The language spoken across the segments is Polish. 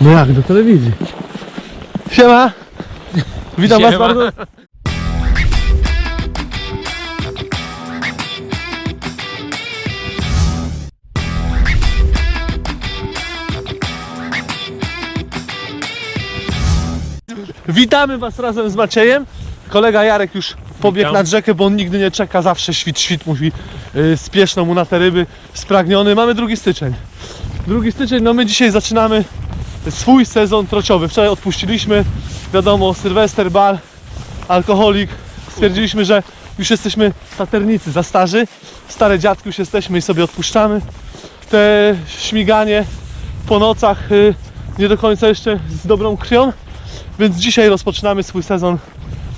No jak, do telewizji. Siema! Witam was Siema. bardzo. Witamy was razem z Maciejem. Kolega Jarek już pobiegł Witam. nad rzekę, bo on nigdy nie czeka, zawsze świt, świt musi yy, spieszno mu na te ryby, spragniony. Mamy drugi styczeń. Drugi styczeń, no my dzisiaj zaczynamy swój sezon trociowy. Wczoraj odpuściliśmy, wiadomo, Sylwester, bal, alkoholik. Stwierdziliśmy, że już jesteśmy taternicy za starzy, stare dziadki już jesteśmy i sobie odpuszczamy. Te śmiganie po nocach y, nie do końca jeszcze z dobrą krwią, więc dzisiaj rozpoczynamy swój sezon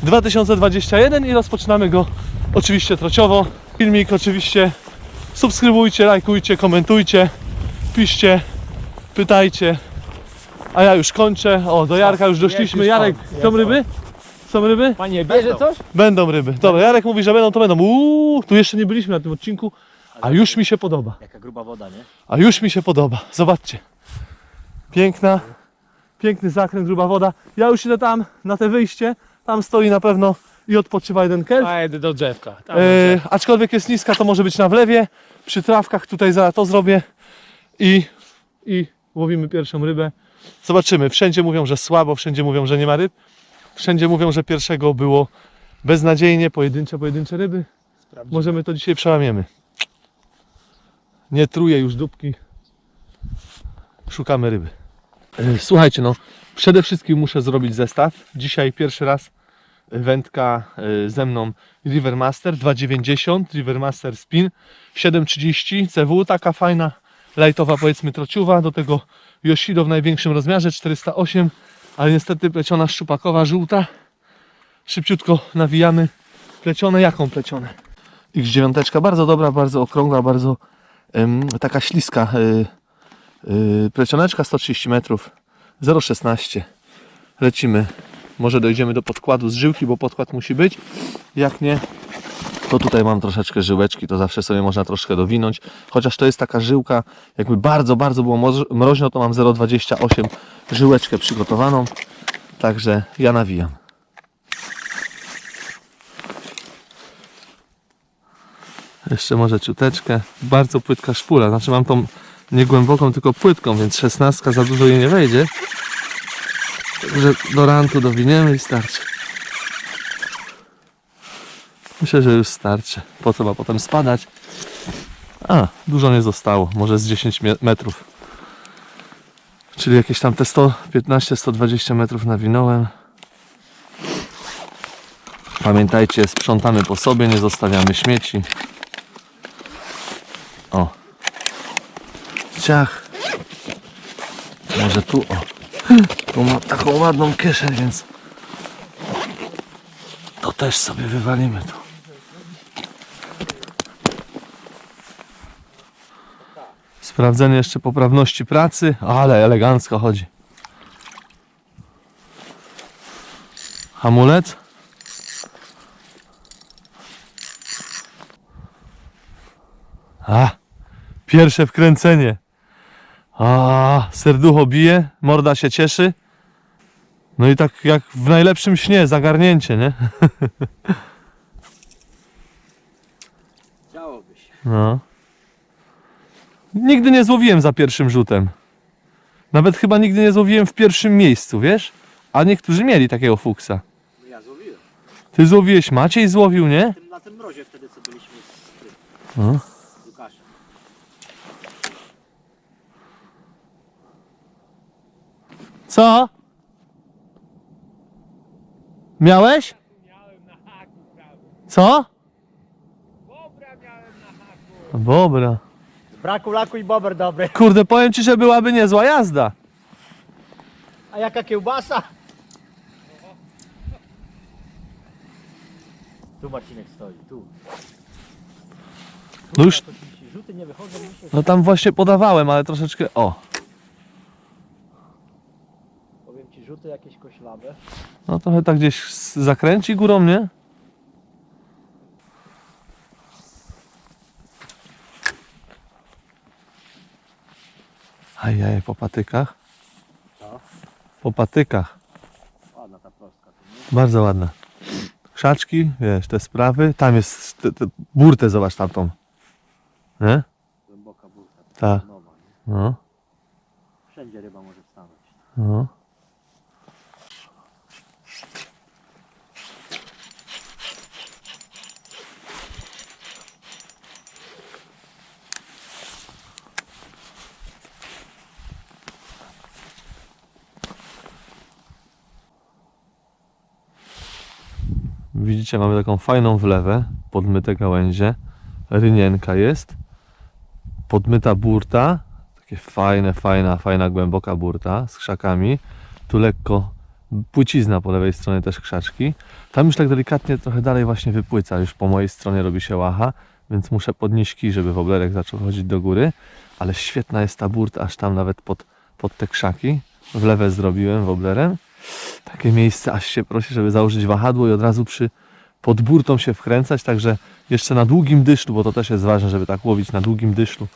2021 i rozpoczynamy go oczywiście trociowo. Filmik oczywiście subskrybujcie, lajkujcie, komentujcie, piszcie, pytajcie. A ja już kończę. O, do Jarka już doszliśmy. Jarek, są ryby? Są ryby? Panie, bierze coś? Będą ryby. Dobra, Jarek mówi, że będą, to będą. Uuu, tu jeszcze nie byliśmy na tym odcinku, a już mi się podoba. Jaka gruba woda, nie? A już mi się podoba. Zobaczcie. Piękna, piękny zakręt, gruba woda. Ja już idę tam, na te wyjście. Tam stoi na pewno i odpoczywa jeden kelp. A jedę do drzewka. Tam E, aczkolwiek jest niska, to może być na wlewie. Przy trawkach tutaj zaraz to zrobię. I, I łowimy pierwszą rybę. Zobaczymy. Wszędzie mówią, że słabo, wszędzie mówią, że nie ma ryb. Wszędzie mówią, że pierwszego było beznadziejnie, pojedyncze, pojedyncze ryby. Sprawdzimy. Możemy to dzisiaj przełamiemy. Nie truję już dupki. Szukamy ryby. E, Słuchajcie, no przede wszystkim muszę zrobić zestaw. Dzisiaj pierwszy raz wędka e, ze mną Rivermaster 2,90 Rivermaster Spin 7,30 CW, taka fajna lightowa powiedzmy trociuwa, do tego Yoshido w największym rozmiarze 408, ale niestety pleciona szczupakowa żółta. Szybciutko nawijamy. Plecione, jaką plecione? X9, bardzo dobra, bardzo okrągła, bardzo em, taka śliska y, y, plecioneczka, 130 metrów, 0,16. Lecimy. Może dojdziemy do podkładu z żyłki, bo podkład musi być. Jak nie, to tutaj mam troszeczkę żyłeczki, to zawsze sobie można troszkę dowinąć. Chociaż to jest taka żyłka, jakby bardzo, bardzo było mroźno, to mam 0,28 żyłeczkę przygotowaną. Także ja nawijam. Jeszcze może ciuteczkę. Bardzo płytka szpula. Znaczy mam tą nie głęboką, tylko płytką, więc szesnastka za dużo jej nie wejdzie. Także do rantu dowiniemy i starczy. Myślę, że już starczy. Po co ma potem spadać? A, dużo nie zostało. Może z 10 mie- metrów. Czyli jakieś tam te 115-120 metrów nawinąłem. Pamiętajcie, sprzątamy po sobie, nie zostawiamy śmieci. O. Ciach. Może tu, o. Tu mam taką ładną kieszeń, więc to też sobie wywalimy tu. Sprawdzenie jeszcze poprawności pracy, ale elegancko chodzi. Hamulec. A, pierwsze wkręcenie. A, serducho bije, morda się cieszy. No i tak jak w najlepszym śnie, zagarnięcie, nie? Działoby się. No. Nigdy nie złowiłem za pierwszym rzutem. Nawet chyba nigdy nie złowiłem w pierwszym miejscu, wiesz? A niektórzy mieli takiego fuksa. No ja złowiłem. Ty złowiłeś, Maciej złowił, nie? Tym, na tym mrozie wtedy, co byliśmy z tym, No. z Łukaszem. Co? Miałeś? Miałem na haku prawie. Co? Bobra miałem na haku. Dobra. Braku laku i bober dobry. Kurde, powiem ci, że byłaby niezła jazda. A jaka kiełbasa? Tu Marcinek stoi, tu. No już, Jakoś mi się rzuty nie wychodzą, mi się... no tam właśnie podawałem, ale troszeczkę, o. Powiem ci, rzuty jakieś koślawe. No trochę tak gdzieś s- zakręci górą, nie? Ajaj, po patykach. po patykach. Ładna ta prostka. Bardzo ładna. Krzaczki, wiesz, te sprawy. Tam jest te, te burtę, zobacz tamtą. Nie? Głęboka burka. Tak. Nowa, nie? No, Wszędzie ryba może stanąć. no. Widzicie, mamy taką fajną wlewę, podmyte gałęzie, rynienka jest, podmyta burta, takie fajne, fajna, fajna, głęboka burta z krzakami, tu lekko płycizna po lewej stronie też krzaczki, tam już tak delikatnie trochę dalej właśnie wypłyca, już po mojej stronie robi się łacha, więc muszę podnieść kij, żeby woblerek zaczął chodzić do góry, ale świetna jest ta burta, aż tam nawet pod, pod te krzaki, w lewe zrobiłem woblerem, takie miejsce, aż się prosi, żeby założyć wahadło i od razu przy pod burtą się wkręcać, także jeszcze na długim dyszlu, bo to też jest ważne, żeby tak łowić na długim dyszlu,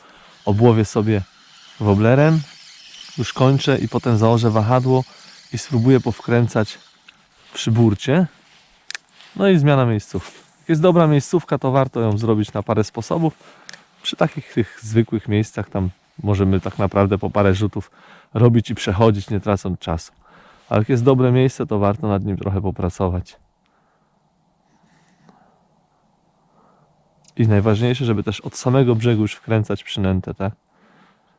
obłowię sobie woblerem, już kończę i potem założę wahadło i spróbuję powkręcać przy burcie. No i zmiana miejscówki. Jak jest dobra miejscówka, to warto ją zrobić na parę sposobów. Przy takich tych zwykłych miejscach tam możemy tak naprawdę po parę rzutów robić i przechodzić, nie tracąc czasu. Ale jak jest dobre miejsce, to warto nad nim trochę popracować. I najważniejsze, żeby też od samego brzegu już wkręcać przynętę, tak?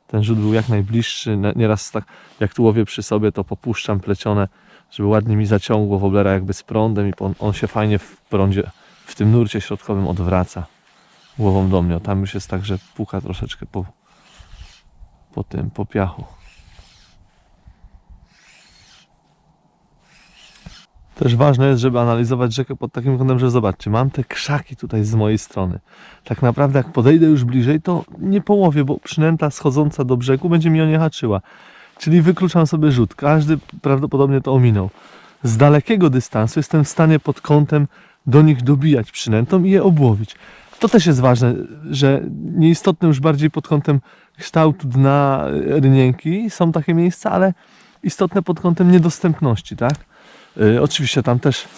Ten rzut był jak najbliższy. Nieraz tak, jak tu łowię przy sobie, to popuszczam plecione, żeby ładnie mi zaciągło woblera jakby z prądem i on, się fajnie w prądzie, w tym nurcie środkowym odwraca głową do mnie. Tam już jest tak, że puka troszeczkę po, po tym, po piachu. Też ważne jest, żeby analizować rzekę pod takim kątem, że zobaczcie, mam te krzaki tutaj z mojej strony. Tak naprawdę jak podejdę już bliżej, to nie połowię, bo przynęta schodząca do brzegu będzie mi o nie haczyła. Czyli wykluczam sobie rzut. Każdy prawdopodobnie to ominął. Z dalekiego dystansu jestem w stanie pod kątem do nich dobijać przynętą i je obłowić. To też jest ważne, że nieistotne już bardziej pod kątem kształtu dna rynienki są takie miejsca, ale istotne pod kątem niedostępności, tak? Y, oczywiście tam też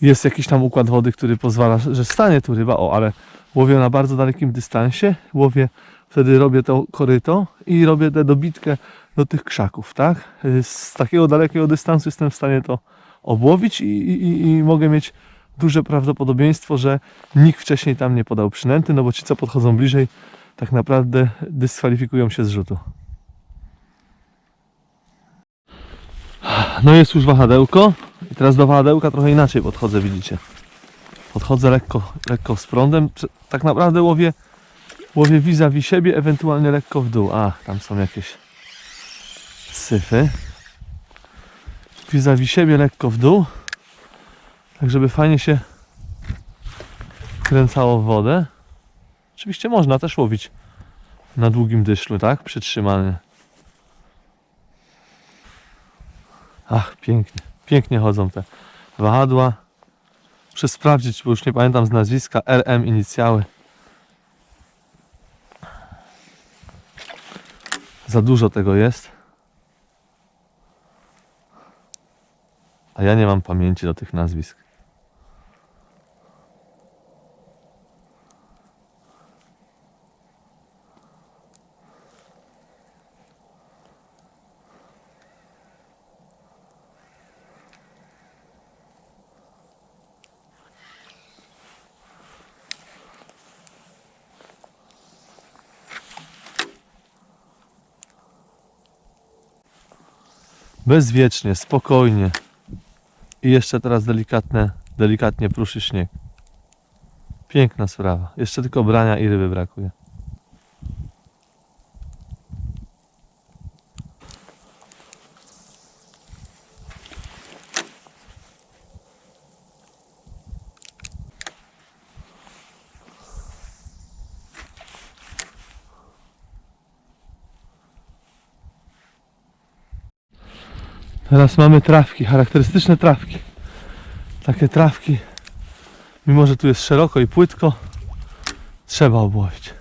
jest jakiś tam układ wody, który pozwala, że stanie tu ryba, o, ale łowię na bardzo dalekim dystansie, łowię, wtedy robię to koryto i robię tę dobitkę do tych krzaków, tak? Y, Z takiego dalekiego dystansu jestem w stanie to obłowić i, i, i mogę mieć duże prawdopodobieństwo, że nikt wcześniej tam nie podał przynęty, no bo ci, co podchodzą bliżej, tak naprawdę dyskwalifikują się z rzutu. No jest już wahadełko i teraz do wahadełka trochę inaczej podchodzę, widzicie. Podchodzę lekko, lekko z prądem. Tak naprawdę łowię, łowię vis-a-vis siebie, ewentualnie lekko w dół. A, tam są jakieś syfy. Vis-a-vis siebie, lekko w dół. Tak, żeby fajnie się wkręcało w wodę. Oczywiście można też łowić na długim dyszlu, tak? Przytrzymany. Ach, pięknie. Pięknie chodzą te wahadła. Muszę sprawdzić, bo już nie pamiętam z nazwiska. RM inicjały. Za dużo tego jest. A ja nie mam pamięci do tych nazwisk. Bezwiecznie, spokojnie. I jeszcze teraz delikatne, delikatnie pruszy śnieg. Piękna sprawa. Jeszcze tylko brania i ryby brakuje. Teraz mamy trawki, charakterystyczne trawki. Takie trawki, mimo że tu jest szeroko i płytko, trzeba obłowić.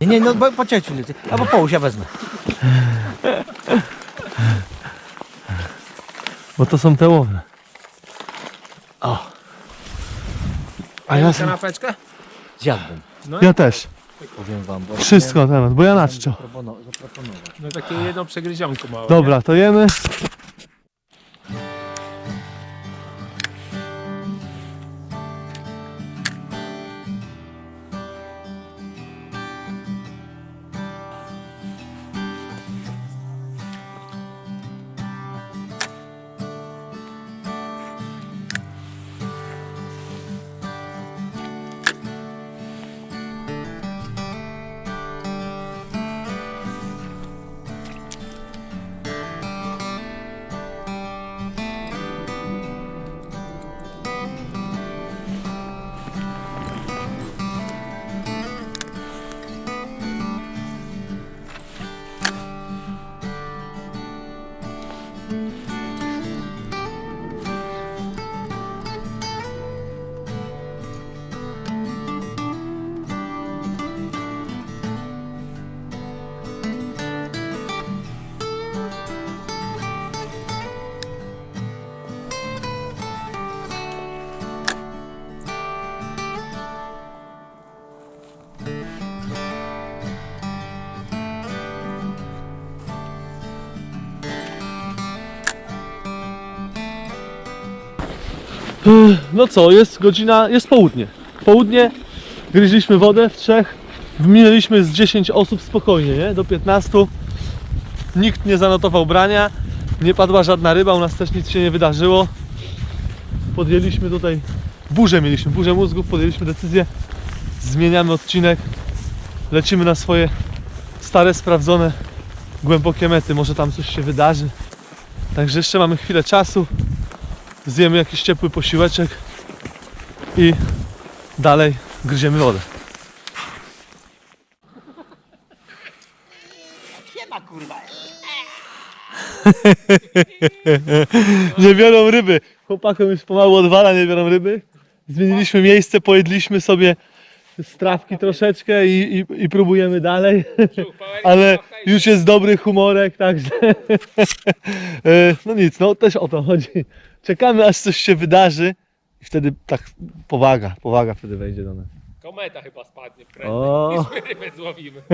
Nie, nie, no bo po cieciu, albo połóż, ja wezmę. Bo to są te łowy. O. A ja, Kanapeczkę? Zjadłbym, ja też. Powiem wam, bo Wszystko na temat, bo ja na czczo. zapropono- zaproponować. No takie jedno przegryzionko małe. Dobra, to jemy. No co, jest godzina, jest południe. Południe, gryźliśmy wodę w trzech, minęliśmy z 10 osób spokojnie, nie? Do 15. Nikt nie zanotował brania, nie padła żadna ryba, u nas też nic się nie wydarzyło. Podjęliśmy tutaj, burzę mieliśmy, burzę mózgów, podjęliśmy decyzję, zmieniamy odcinek, lecimy na swoje stare, sprawdzone, głębokie mety, może tam coś się wydarzy. Także jeszcze mamy chwilę czasu zjemy jakiś ciepły posiłeczek i dalej gryziemy wodę. Nie ma kurwa. Nie biorą ryby. Chłopakom już pomału odwala, nie biorą ryby. Zmieniliśmy miejsce, pojedliśmy sobie strawki troszeczkę i, i, i próbujemy dalej. Ale już jest dobry humorek, także e, no nic, no też o to chodzi. Czekamy aż coś się wydarzy i wtedy tak powaga, powaga wtedy wejdzie do nas. Kometa chyba spadnie prędzej O. niż my rybę złowimy.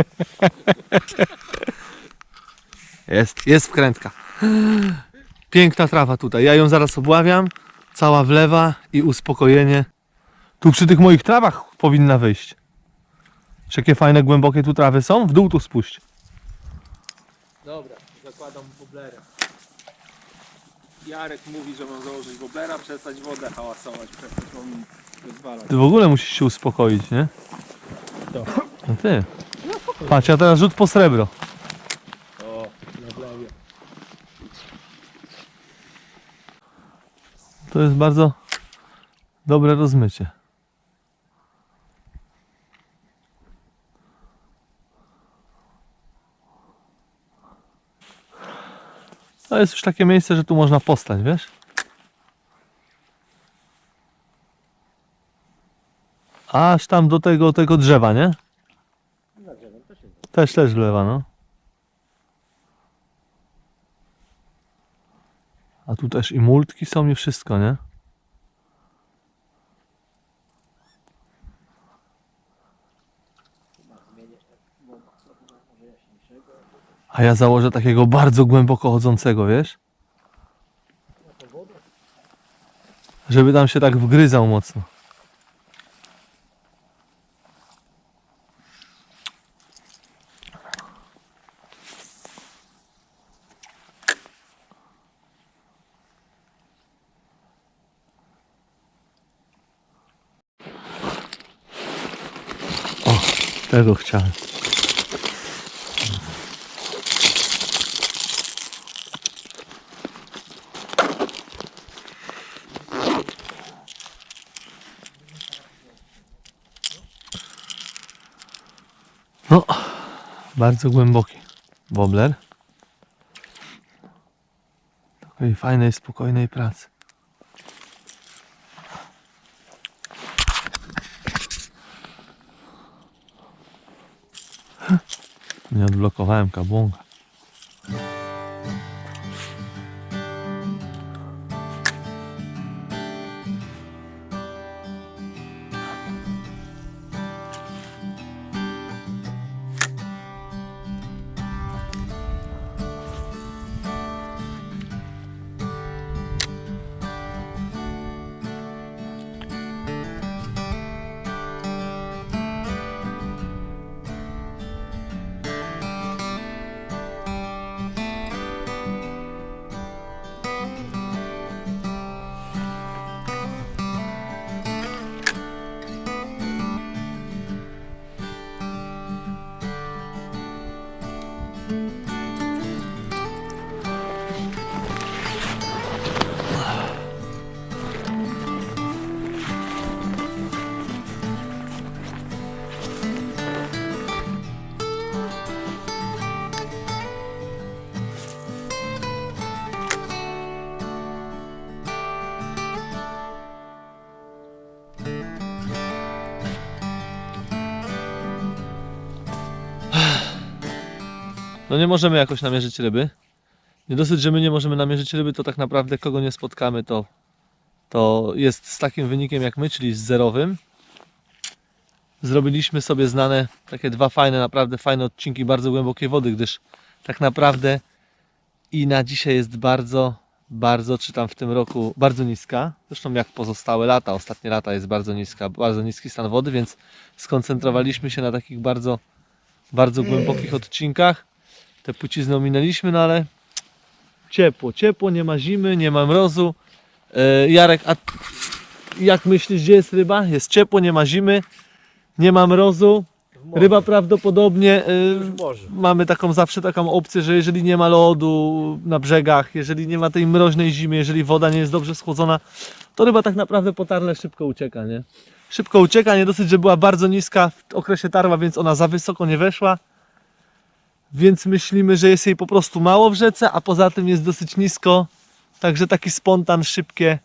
Jest, jest wkrętka. Piękna trawa tutaj. Ja ją zaraz obławiam. Cała wlewa i uspokojenie. Tu przy tych moich trawach powinna wyjść. Czy Jakie fajne, głębokie tu trawy są? W dół tu spuść. Dobra, zakładam woblera. Jarek mówi, że mam założyć woblera, przestać wodę hałasować, przestać on wyzwalać. Ty w ogóle musisz się uspokoić, nie? To. No ty. Patrz, ja teraz rzut po srebro. O, na. To jest bardzo dobre rozmycie. To jest już takie miejsce, że tu można postać, wiesz? Aż tam do tego, tego drzewa, nie? Też, też wlewa, no. A tu też i multki są i wszystko, nie? A ja założę takiego bardzo głęboko chodzącego, wiesz? Żeby tam się tak wgryzał mocno. O, tego chciałem. No, bardzo głęboki wobler. Takiej fajnej, spokojnej pracy. Nie odblokowałem kabłonka. No nie możemy jakoś namierzyć ryby. Nie dosyć, że my nie możemy namierzyć ryby, to tak naprawdę kogo nie spotkamy, to, to jest z takim wynikiem jak my, czyli z zerowym. Zrobiliśmy sobie znane takie dwa fajne, naprawdę fajne odcinki bardzo głębokiej wody, gdyż tak naprawdę i na dzisiaj jest bardzo, bardzo, czy tam w tym roku, bardzo niska. Zresztą jak pozostałe lata, ostatnie lata jest bardzo niska, bardzo niski stan wody, więc skoncentrowaliśmy się na takich bardzo, bardzo głębokich odcinkach. Te płcizny ominęliśmy, no ale ciepło, ciepło, nie ma zimy, nie ma mrozu. E, Jarek, a jak myślisz, gdzie jest ryba? Jest ciepło, nie ma zimy, nie ma mrozu. Ryba prawdopodobnie Może. mamy taką zawsze taką opcję, że jeżeli nie ma lodu na brzegach, jeżeli nie ma tej mroźnej zimy, jeżeli woda nie jest dobrze schłodzona, to ryba tak naprawdę po tarle szybko ucieka, nie? Szybko ucieka, nie dosyć, że była bardzo niska w okresie tarła, więc ona za wysoko nie weszła. Więc myślimy, że jest jej po prostu mało w rzece, a poza tym jest dosyć nisko. Także taki spontan, szybkie,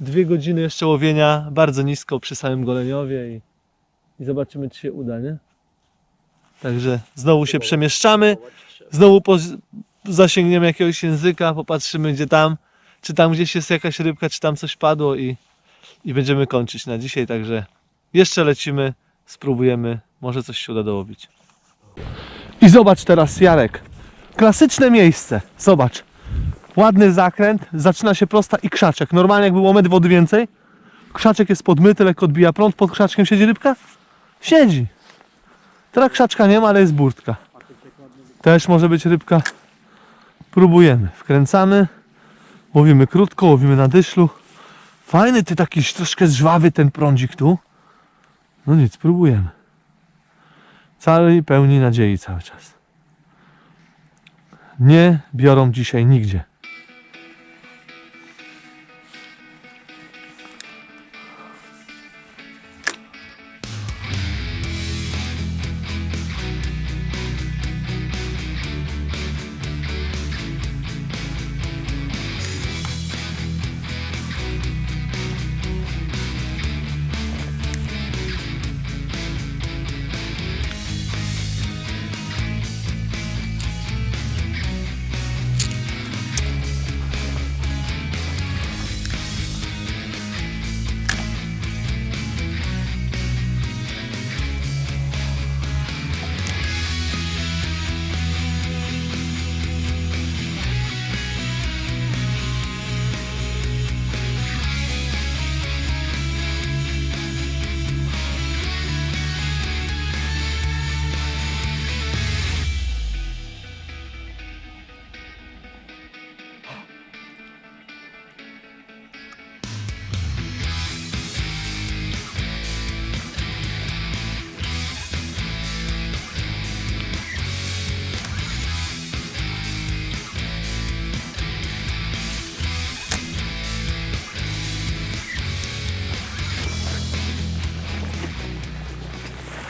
dwie godziny jeszcze łowienia, bardzo nisko przy samym goleniowie i, i zobaczymy, czy się uda, nie? Także znowu się przemieszczamy, znowu po, zasięgniemy jakiegoś języka, popatrzymy gdzie tam, czy tam gdzieś jest jakaś rybka, czy tam coś padło i, i będziemy kończyć na dzisiaj, także jeszcze lecimy, spróbujemy, może coś się uda dołowić. I zobacz teraz Jarek, klasyczne miejsce, zobacz, ładny zakręt, zaczyna się prosta i krzaczek, normalnie jakby było metr wody więcej, krzaczek jest podmyty, lekko odbija prąd, pod krzaczkiem siedzi rybka? Siedzi. Teraz krzaczka nie ma, ale jest burtka. Też może być rybka. Próbujemy. Wkręcamy. Łowimy krótko, łowimy na dyszlu. Fajny ty taki troszkę żwawy ten prądzik tu. No nic, próbujemy. Całej pełni nadziei cały czas. Nie biorą dzisiaj nigdzie.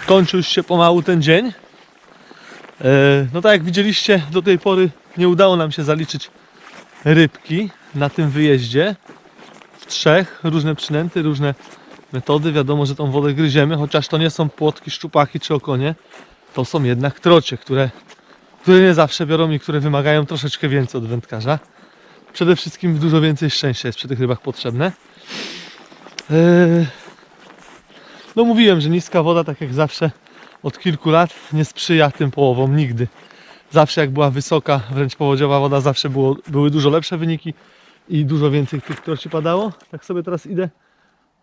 Kończy już się pomału ten dzień. E, No tak jak widzieliście, do tej pory nie udało nam się zaliczyć rybki na tym wyjeździe. W trzech, różne przynęty, różne metody. Wiadomo, że tą wodę gryziemy, chociaż to nie są płotki, szczupaki czy okonie. To są jednak trocie, które, które nie zawsze biorą i które wymagają troszeczkę więcej od wędkarza. Przede wszystkim dużo więcej szczęścia jest przy tych rybach potrzebne. E, no mówiłem, że niska woda, tak jak zawsze od kilku lat, nie sprzyja tym połowom nigdy. Zawsze jak była wysoka, wręcz powodziowa woda, zawsze było, były dużo lepsze wyniki i dużo więcej tych troci padało. Tak sobie teraz idę,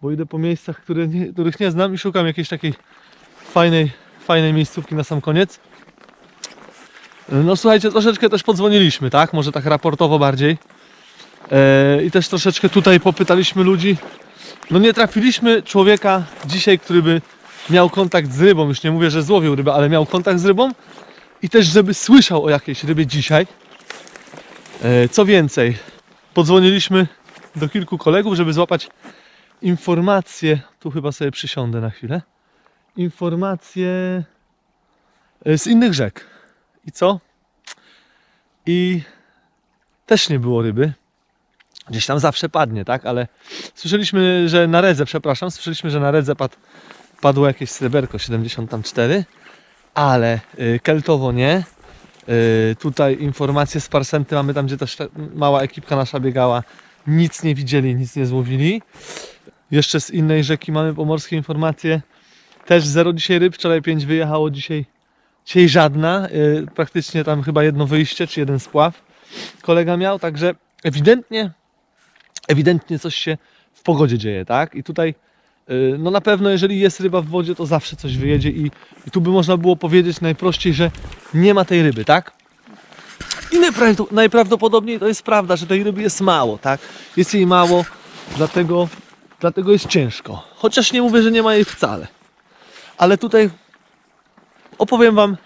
bo idę po miejscach, które nie, których nie znam i szukam jakiejś takiej fajnej, fajnej miejscówki na sam koniec. No słuchajcie, troszeczkę też podzwoniliśmy, tak? Może tak raportowo bardziej. Eee, I też troszeczkę tutaj popytaliśmy ludzi, no nie trafiliśmy człowieka dzisiaj, który by miał kontakt z rybą. Już nie mówię, że złowił rybę, ale miał kontakt z rybą i też żeby słyszał o jakiejś rybie dzisiaj. E, Co więcej, podzwoniliśmy do kilku kolegów, żeby złapać informacje. Tu chyba sobie przysiądę na chwilę. Informacje e, z innych rzek. I co? I też nie było ryby. Gdzieś tam zawsze padnie, tak? Ale słyszeliśmy, że na redze, przepraszam, słyszeliśmy, że na redze pad, padło jakieś sreberko 74, ale y, keltowo nie. Y, tutaj informacje z Parsenty mamy tam, gdzie ta mała ekipka nasza biegała. Nic nie widzieli, nic nie złowili. Jeszcze z innej rzeki mamy pomorskie informacje. Też zero dzisiaj ryb, wczoraj 5 wyjechało, dzisiaj, dzisiaj żadna. Y, praktycznie tam chyba jedno wyjście, czy jeden spław kolega miał, także ewidentnie, ewidentnie coś się w pogodzie dzieje, tak? I tutaj y, no na pewno jeżeli jest ryba w wodzie, to zawsze coś wyjedzie i, i tu by można było powiedzieć najprościej, że nie ma tej ryby, tak? I najprawd- najprawdopodobniej to jest prawda, że tej ryby jest mało, tak? Jest jej mało, dlatego, dlatego jest ciężko. Chociaż nie mówię, że nie ma jej wcale. Ale tutaj opowiem Wam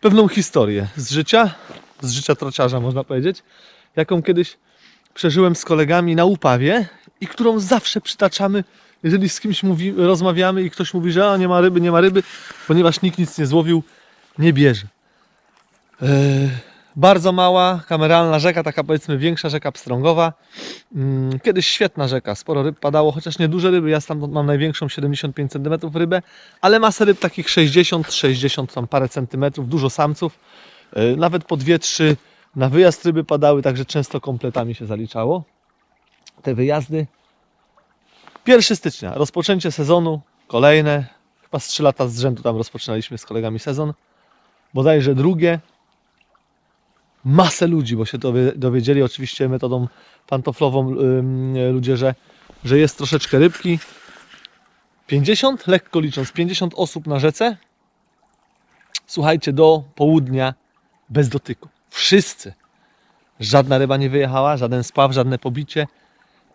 pewną historię z życia, z życia trociarza można powiedzieć, jaką kiedyś przeżyłem z kolegami na upawie i którą zawsze przytaczamy, jeżeli z kimś mówi, rozmawiamy i ktoś mówi, że a, nie ma ryby, nie ma ryby, ponieważ nikt nic nie złowił, nie bierze. Eee, bardzo mała, kameralna rzeka, taka powiedzmy większa rzeka Pstrągowa. Mm, Kiedyś świetna rzeka, sporo ryb padało, chociaż nie duże ryby, ja stamtąd mam największą 75 cm rybę, ale masę ryb takich 60, 60 tam parę centymetrów, dużo samców. E, Nawet po dwie, trzy na wyjazd ryby padały, także często kompletami się zaliczało. Te wyjazdy. 1 stycznia, rozpoczęcie sezonu, kolejne. Chyba z 3 lata z rzędu tam rozpoczynaliśmy z kolegami sezon. Bodajże drugie. Masę ludzi, bo się dowie- dowiedzieli oczywiście metodą pantoflową ludzie, że, że jest troszeczkę rybki. 50, lekko licząc, 50 osób na rzece. Słuchajcie, do południa bez dotyku. Wszyscy. Żadna ryba nie wyjechała, żaden spław, żadne pobicie.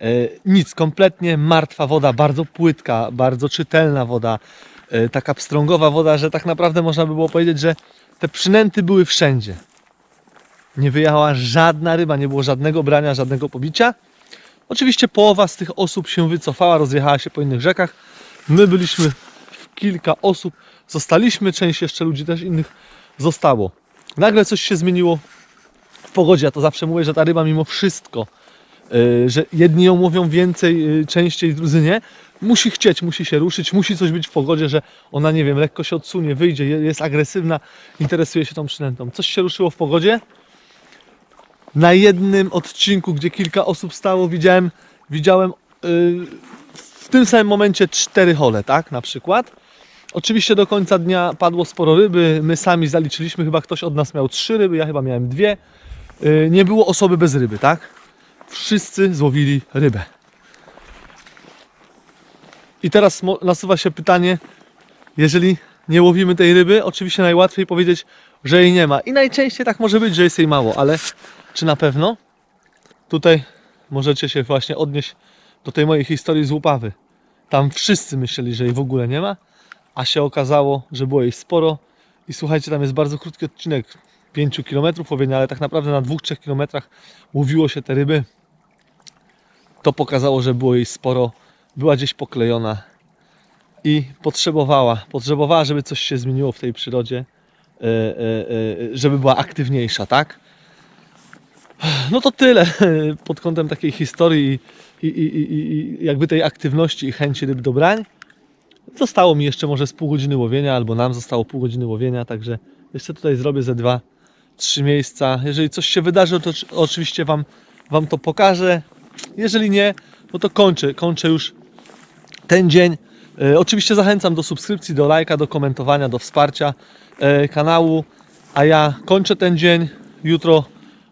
E, nic, kompletnie martwa woda, bardzo płytka, bardzo czytelna woda. E, taka pstrągowa woda, że tak naprawdę można by było powiedzieć, że te przynęty były wszędzie. Nie wyjechała żadna ryba, nie było żadnego brania, żadnego pobicia. Oczywiście połowa z tych osób się wycofała, rozjechała się po innych rzekach. My byliśmy w kilka osób, zostaliśmy, część jeszcze ludzi też innych zostało. Nagle coś się zmieniło w pogodzie. Ja to zawsze mówię, że ta ryba mimo wszystko, yy, że jedni ją łowią więcej, yy, częściej, drudzy nie, musi chcieć, musi się ruszyć, musi coś być w pogodzie, że ona, nie wiem, lekko się odsunie, wyjdzie, je- jest agresywna, interesuje się tą przynętą. Coś się ruszyło w pogodzie. Na jednym odcinku, gdzie kilka osób stało, widziałem, widziałem yy, w tym samym momencie cztery hole, tak, na przykład. Oczywiście do końca dnia padło sporo ryby. My sami zaliczyliśmy, chyba ktoś od nas miał trzy ryby, ja chyba miałem dwie. Yy, Nie było osoby bez ryby, tak? Wszyscy złowili rybę. I teraz nasuwa się pytanie, jeżeli nie łowimy tej ryby, oczywiście najłatwiej powiedzieć, że jej nie ma. I najczęściej tak może być, że jest jej mało, ale czy na pewno? Tutaj możecie się właśnie odnieść do tej mojej historii z łupawy. Tam wszyscy myśleli, że jej w ogóle nie ma, a się okazało, że było jej sporo. I słuchajcie, tam jest bardzo krótki odcinek, 5 km łowienia, ale tak naprawdę na 2-3 km łowiło się te ryby. To pokazało, że było jej sporo, była gdzieś poklejona i potrzebowała, potrzebowała, żeby coś się zmieniło w tej przyrodzie, e, e, e, żeby była aktywniejsza, tak? No to tyle pod kątem takiej historii i, i, i, i- jakby tej aktywności i chęci ryb do brań. Zostało mi jeszcze może z pół godziny łowienia, albo nam zostało pół godziny łowienia, także jeszcze tutaj zrobię ze dwa, trzy miejsca. Jeżeli coś się wydarzy, to oczy- oczywiście Wam, wam to pokażę. Jeżeli nie, no to kończę, kończę już ten dzień. E, oczywiście zachęcam do subskrypcji, do lajka, do komentowania, do wsparcia e, kanału. A ja kończę ten dzień. Jutro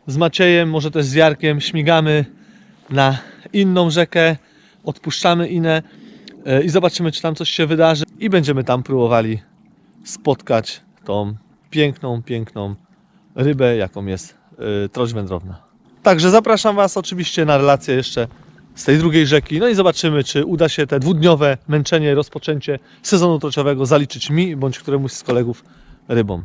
z Maciejem, może też z Jarkiem śmigamy na inną rzekę, odpuszczamy inne i zobaczymy, czy tam coś się wydarzy i będziemy tam próbowali spotkać tą piękną, piękną rybę, jaką jest e, troć wędrowna. Także zapraszam Was oczywiście na relację jeszcze z tej drugiej rzeki. No i zobaczymy, czy uda się te dwudniowe męczenie, rozpoczęcie sezonu trociowego zaliczyć mi bądź któremuś z kolegów rybą.